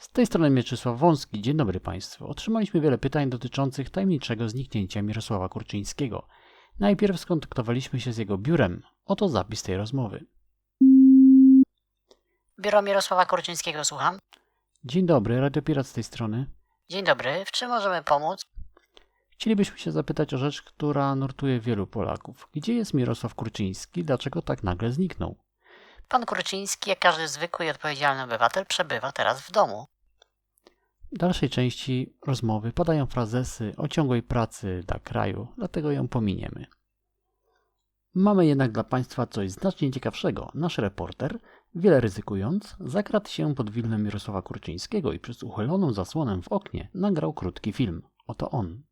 Z tej strony Mieczysław Wąski. Dzień dobry Państwu. Otrzymaliśmy wiele pytań dotyczących tajemniczego zniknięcia Mirosława Kurczyńskiego. Najpierw skontaktowaliśmy się z jego biurem. Oto zapis tej rozmowy. Biuro Mirosława Kurczyńskiego, słucham. Dzień dobry, Radio Pirat z tej strony. Dzień dobry, w czym możemy pomóc? Chcielibyśmy się zapytać o rzecz, która nurtuje wielu Polaków. Gdzie jest Mirosław Kurczyński? Dlaczego tak nagle zniknął? Pan Kurczyński, jak każdy zwykły i odpowiedzialny obywatel, przebywa teraz w domu. W dalszej części rozmowy padają frazesy o ciągłej pracy dla kraju, dlatego ją pominiemy. Mamy jednak dla Państwa coś znacznie ciekawszego. Nasz reporter, wiele ryzykując, zakradł się pod willem Mirosława Kurczyńskiego i przez uchyloną zasłonę w oknie nagrał krótki film. Oto on.